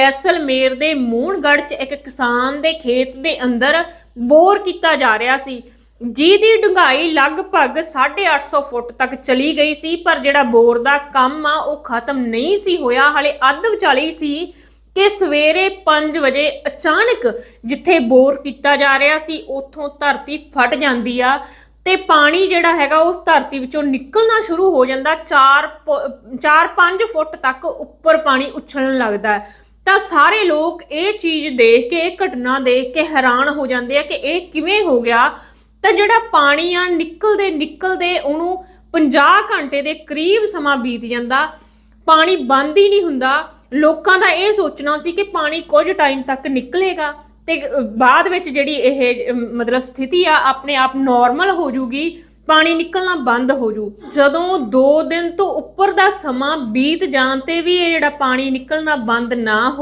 ਜੈਸਲਮੇਰ ਦੇ ਮੂਣਗੜ੍ਹ 'ਚ ਇੱਕ ਕਿਸਾਨ ਦੇ ਖੇਤ ਦੇ ਅੰਦਰ ਬੋਰ ਕੀਤਾ ਜਾ ਰਿਹਾ ਸੀ। ਜਿਹਦੀ ਡੂੰਘਾਈ ਲਗਭਗ 850 ਫੁੱਟ ਤੱਕ ਚਲੀ ਗਈ ਸੀ, ਪਰ ਜਿਹੜਾ ਬੋਰ ਦਾ ਕੰਮ ਆ, ਉਹ ਖਤਮ ਨਹੀਂ ਸੀ ਹੋਇਆ। ਹਲੇ ਅੱਧ ਵਿਚਾਲੇ ਸੀ ਕਿ ਸਵੇਰੇ 5 ਵਜੇ ਅਚਾਨਕ ਜਿੱਥੇ ਬੋਰ ਕੀਤਾ ਜਾ ਰਿਹਾ ਸੀ, ਉੱਥੋਂ ਧਰਤੀ ਫਟ ਜਾਂਦੀ ਆ ਤੇ ਪਾਣੀ ਜਿਹੜਾ ਹੈਗਾ, ਉਸ ਧਰਤੀ ਵਿੱਚੋਂ ਨਿਕਲਣਾ ਸ਼ੁਰੂ ਹੋ ਜਾਂਦਾ। 4 4-5 ਫੁੱਟ ਤੱਕ ਉੱਪਰ ਪਾਣੀ ਉਛਲਣ ਲੱਗਦਾ। ਹੈ ਤਾਂ ਸਾਰੇ ਲੋਕ ਇਹ ਚੀਜ਼ ਦੇਖ ਕੇ, ਇਹ ਘਟਨਾ ਦੇਖ ਕੇ ਹੈਰਾਨ ਹੋ ਜਾਂਦੇ ਆ ਕਿ ਇਹ ਕਿਵੇਂ ਹੋ ਗਿਆ। ਤਾਂ ਜਿਹੜਾ ਪਾਣੀ ਆ, ਨਿਕਲਦੇ ਨਿਕਲਦੇ ਉਹਨੂੰ 50 ਘੰਟੇ ਦੇ ਕਰੀਬ ਸਮਾਂ ਬੀਤ ਜਾਂਦਾ। ਪਾਣੀ ਬੰਦ ਹੀ ਨਹੀਂ ਹੁੰਦਾ। ਲੋਕਾਂ ਦਾ ਇਹ ਸੋਚਣਾ ਸੀ ਕਿ ਪਾਣੀ ਕੁਝ ਟਾਈਮ ਤੱਕ ਨਿਕਲੇਗਾ ਤੇ ਬਾਅਦ ਵਿੱਚ ਜਿਹੜੀ ਇਹ ਮਤਲਬ ਸਥਿਤੀ ਆ, ਆਪਣੇ ਆਪ ਨਾਰਮਲ ਹੋ ਜੂਗੀ। ਪਾਣੀ ਨਿਕਲਣਾ ਬੰਦ ਹੋ ਜੂ। ਜਦੋਂ 2 ਦਿਨ ਤੋਂ ਉੱਪਰ ਦਾ ਸਮਾਂ ਬੀਤ ਜਾਣ ਤੇ ਵੀ ਇਹ ਜਿਹੜਾ ਪਾਣੀ ਨਿਕਲਣਾ ਬੰਦ ਨਾ ਹੋ